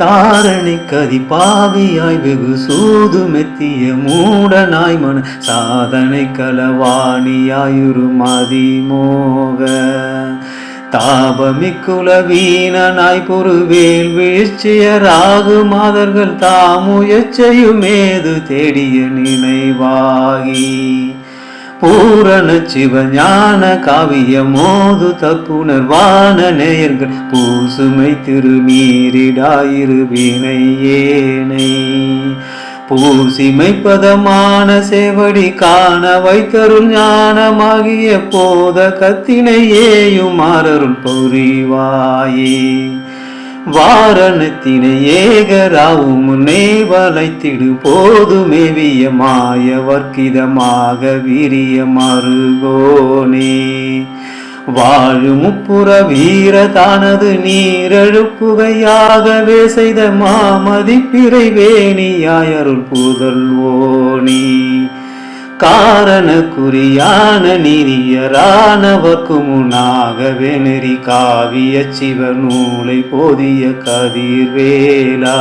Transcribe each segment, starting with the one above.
தாரணி கதி பாவியாய் வெகு சூது மெத்திய மூடனாய் மன சாதனை கலவாணியாயுரு மதிமோக. தாபமிக்குல வீணனாய் பொறுவேல் வீழ்ச்சியராகு மாதர்கள் தாமுயச்செயுமேது தேடிய நினைவாகி. பூரண சிவஞான காவிய மோது தப்புணர்வான நேயர்கள் பூசுமை திருமீறிடாயிரு வீணை ஏனை. பூசிமை பதமான சேவடி காண வைத்தருள் ஞானமாகிய போத கத்தினை ஏயும் மாறருள் பொறிவாயே. வாரணத்தினை ஏகராவும் முன்னே வளைத்திடு. போதுமே மாய வர்க்கிதமாக விரிய மருகோனே வாழும் முப்புற வீர தானது நீரழுப்புகையாகவே செய்த மாமதி பிறை வேணியாயருள் புதல்வோனே. காரண குறியான நீரியரானவர்க்கு முன்னாகவே நெறி காவிய சிவ நூலை போதிய கதிர்வேலா.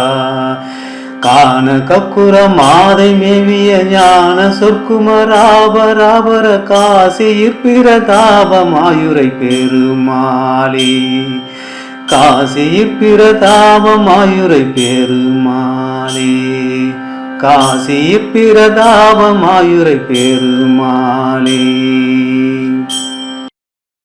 காண கக்குர மாதை மேவிய ஞான சொற்குமராபராபர காசியிற் பிரதாபமாயுரை பெருமாளே. காசியிற் பிரதாபமாயுரை பெருமாளே. காசி பிரதாபமாயுரை பெருமாளே